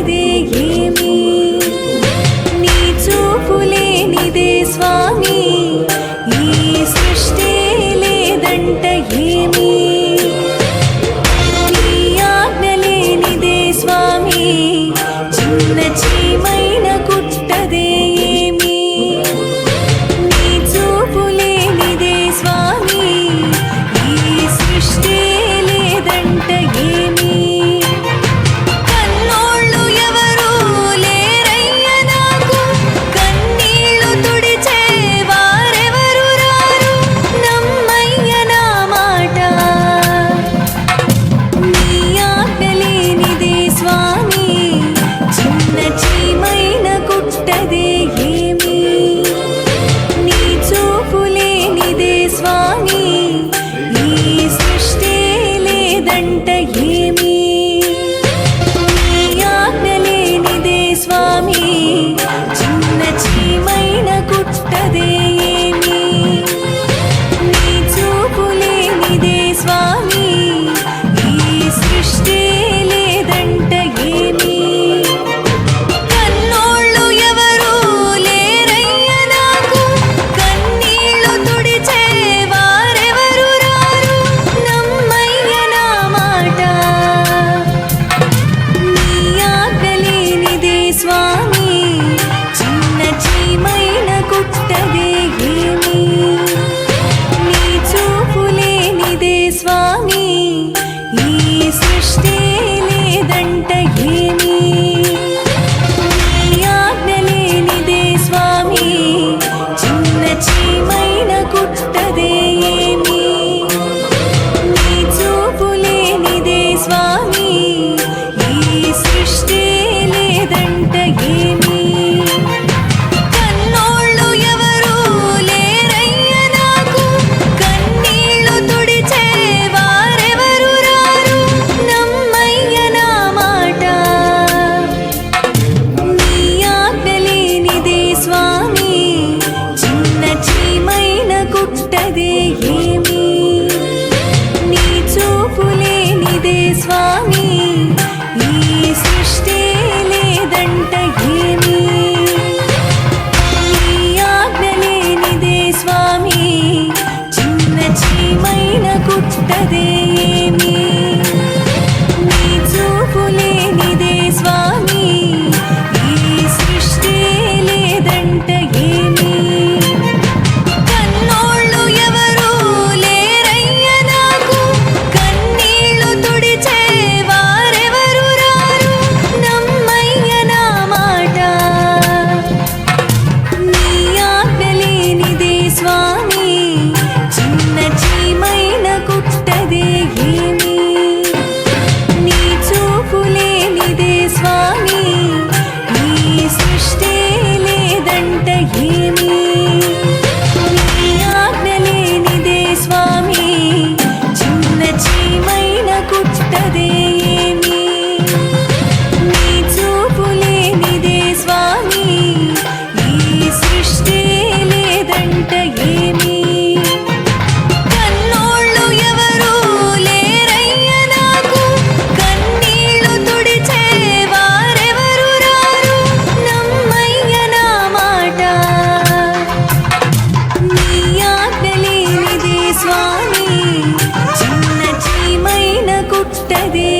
లేనిదే ఏమి? లేనిదే స్వామి ఈ సృష్టి లేదంట ఏమి? నీ లేనిదే స్వామి చిన్న చీమైన కుట్టదే ti. 爱的